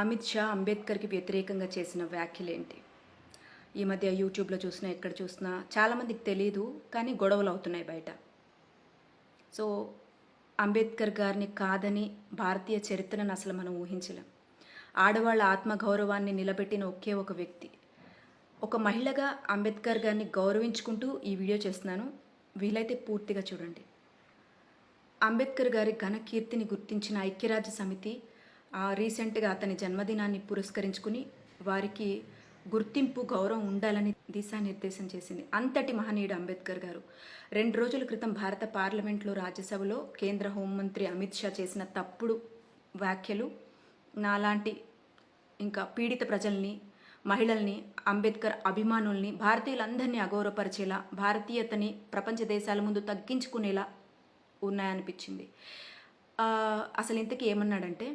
అమిత్ షా అంబేద్కర్కి వ్యతిరేకంగా చేసిన వ్యాఖ్యలేంటి? ఈ మధ్య యూట్యూబ్లో చూసినా ఎక్కడ చూసినా చాలామందికి తెలియదు కానీ గొడవలు అవుతున్నాయి బయట. సో అంబేద్కర్ గారిని కాదని భారతీయ చరిత్రను అసలు మనం ఊహించలేం. ఆడవాళ్ళ ఆత్మగౌరవాన్ని నిలబెట్టిన ఒకే ఒక వ్యక్తి. ఒక మహిళగా అంబేద్కర్ గారిని గౌరవించుకుంటూ ఈ వీడియో చేస్తున్నాను. వీలైతే పూర్తిగా చూడండి. అంబేద్కర్ గారి ఘన కీర్తిని గుర్తించిన ఐక్యరాజ్య సమితి రీసెంట్గా అతని జన్మదినాన్ని పురస్కరించుకుని వారికి గుర్తింపు గౌరవం ఉండాలని దిశానిర్దేశం చేసింది. అంతటి మహనీయుడు అంబేద్కర్ గారు. రెండు రోజుల క్రితం భారత పార్లమెంట్లో రాజ్యసభలో కేంద్ర హోంమంత్రి అమిత్ షా చేసిన తప్పుడు వ్యాఖ్యలు నాలాంటి ఇంకా పీడిత ప్రజల్ని మహిళల్ని అంబేద్కర్ అభిమానుల్ని భారతీయులందరినీ అగౌరవపరిచేలా భారతీయతని ప్రపంచ దేశాల ముందు తగ్గించుకునేలా ఉన్నాయనిపించింది. అసలు ఇంతకీ ఏమన్నాడంటే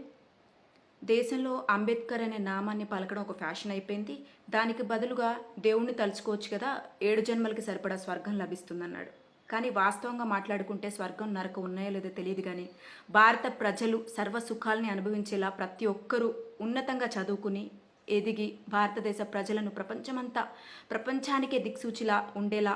దేశంలో అంబేద్కర్ అనే నామాన్ని పలకడం ఒక ఫ్యాషన్ అయిపోయింది. దానికి బదులుగా దేవుణ్ణి తలుచుకోవచ్చు కదా ఏడు జన్మలకి సరిపడా స్వర్గం లభిస్తుందన్నాడు. కానీ వాస్తవంగా మాట్లాడుకుంటే స్వర్గం నరకం ఉన్నాయో లేదో తెలియదు కానీ భారత ప్రజలు సర్వ సుఖాలని అనుభవించేలా ప్రతి ఒక్కరూ ఉన్నతంగా చదువుకుని ఎదిగి భారతదేశ ప్రజలను ప్రపంచమంతా ప్రపంచానికే దిక్సూచిలా ఉండేలా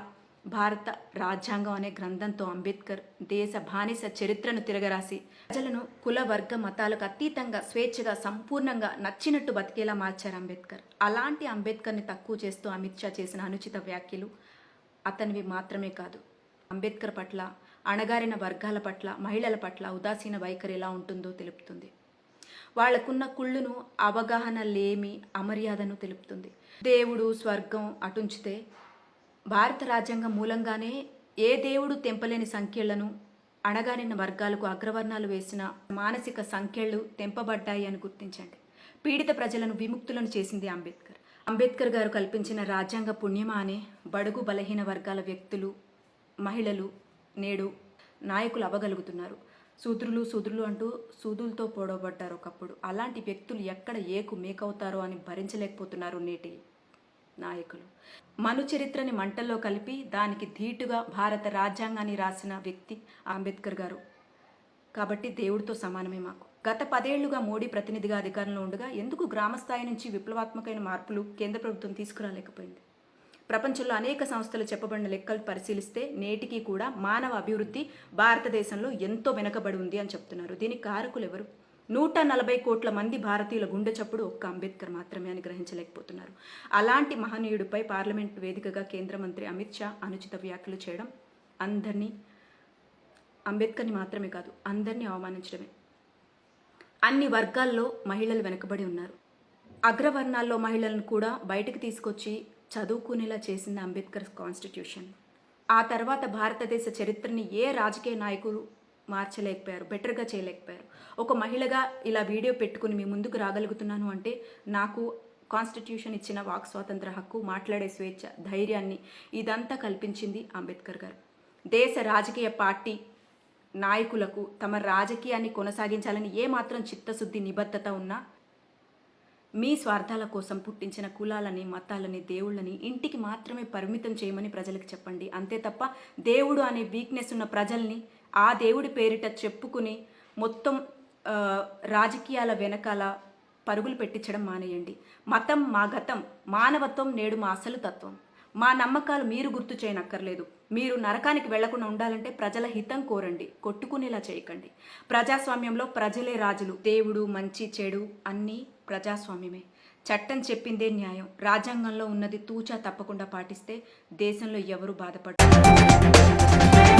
భారత రాజ్యాంగం అనే గ్రంథంతో అంబేద్కర్ దేశ బానిస చరిత్రను తిరగరాసి ప్రజలను కుల వర్గ మతాలకు అతీతంగా స్వేచ్ఛగా సంపూర్ణంగా నచ్చినట్టు బతికేలా మార్చారు అంబేద్కర్. అలాంటి అంబేద్కర్ని తక్కువ చేస్తూ అమిత్ షా చేసిన అనుచిత వ్యాఖ్యలు అతనివి మాత్రమే కాదు. అంబేద్కర్ పట్ల అణగారిన వర్గాల పట్ల మహిళల పట్ల ఉదాసీన వైఖరి ఎలా ఉంటుందో తెలుపుతుంది. వాళ్ళకున్న కుళ్ళును అవగాహన లేమి అమర్యాదను తెలుపుతుంది. దేవుడు స్వర్గం అటుంచితే భారత రాజ్యాంగం మూలంగానే ఏ దేవుడు తెంపలేని సంఖ్యలను అణగారిన వర్గాలకు అగ్రవర్ణాలు వేసిన మానసిక సంఖ్యలు తెంపబడ్డాయి అని గుర్తించండి. పీడిత ప్రజలను విముక్తులను చేసింది అంబేద్కర్. అంబేద్కర్ గారు కల్పించిన రాజ్యాంగ పుణ్యమా అనే బడుగు బలహీన వర్గాల వ్యక్తులు మహిళలు నేడు నాయకులు అవ్వగలుగుతున్నారు. సూద్రులు సూద్రులు అంటూ సూదులతో పొడవబడ్డారు ఒకప్పుడు. అలాంటి వ్యక్తులు ఎక్కడ ఏకు మేకవుతారో అని భరించలేకపోతున్నారు నేటి నాయకులు. మను చరిత్రని మంటల్లో కలిపి దానికి ధీటుగా భారత రాజ్యాంగాన్ని రాసిన వ్యక్తి అంబేద్కర్ గారు. కాబట్టి దేవుడితో సమానమే మాకు. గత పదేళ్ళుగా మోడీ ప్రతినిధిగా అధికారంలో ఉండగా ఎందుకు గ్రామస్థాయి నుంచి విప్లవాత్మకమైన మార్పులు కేంద్ర ప్రభుత్వం తీసుకురాలేకపోయింది? ప్రపంచంలో అనేక సంస్థలు చెప్పబడిన లెక్కలు పరిశీలిస్తే నేటికి కూడా మానవ అభివృద్ధి భారతదేశంలో ఎంతో వెనకబడి ఉంది అని చెప్తున్నారు. దీనికి కారకులు ఎవరు? నూట నలభై కోట్ల మంది భారతీయుల గుండె చప్పుడు ఒక్క అంబేద్కర్ మాత్రమే అని గ్రహించలేకపోతున్నారు. అలాంటి మహనీయుడిపై పార్లమెంట్ వేదికగా కేంద్ర మంత్రి అమిత్ షా అనుచిత వ్యాఖ్యలు చేయడం అందరినీ అంబేద్కర్ని మాత్రమే కాదు అందరినీ అవమానించడమే. అన్ని వర్గాల్లో మహిళలు వెనుకబడి ఉన్నారు. అగ్రవర్ణాల్లో మహిళలను కూడా బయటకు తీసుకొచ్చి చదువుకునేలా చేసింది అంబేద్కర్ కాన్స్టిట్యూషన్. ఆ తర్వాత భారతదేశ చరిత్రని ఏ రాజకీయ నాయకులు మార్చలేకపోయారు బెటర్గా చేయలేకపోయారు. ఒక మహిళగా ఇలా వీడియో పెట్టుకుని మీ ముందుకు రాగలుగుతున్నాను అంటే నాకు కాన్స్టిట్యూషన్ ఇచ్చిన వాక్ స్వాతంత్ర హక్కు మాట్లాడే స్వేచ్ఛ ధైర్యాన్ని ఇదంతా కల్పించింది అంబేద్కర్ గారు. దేశ రాజకీయ పార్టీ నాయకులకు తమ రాజకీయాన్ని కొనసాగించాలని ఏమాత్రం చిత్తశుద్ధి నిబద్ధత ఉన్నా మీ స్వార్థాల కోసం పుట్టించిన కులాలని మతాలని దేవుళ్ళని ఇంటికి మాత్రమే పరిమితం చేయమని ప్రజలకు చెప్పండి. అంతే తప్ప దేవుడు అనే వీక్నెస్ ఉన్న ప్రజల్ని ఆ దేవుడి పేరిట చెప్పుకుని మొత్తం రాజకీయాల వెనకాల పరుగులు పెట్టించడం మానేయండి. మతం మా గతం మానవత్వం నేడు మా అసలు తత్వం. మా నమ్మకాలు మీరు గుర్తు చేయనక్కర్లేదు. మీరు నరకానికి వెళ్ళకుండా ఉండాలంటే ప్రజల హితం కోరండి కొట్టుకునేలా చేయకండి. ప్రజాస్వామ్యంలో ప్రజలే రాజులు. దేవుడు మంచి చెడు అన్నీ ప్రజాస్వామ్యమే. చట్టం చెప్పిందే న్యాయం. రాజ్యాంగంలో ఉన్నది తూచా తప్పకుండా పాటిస్తే దేశంలో ఎవరు బాధపడరు.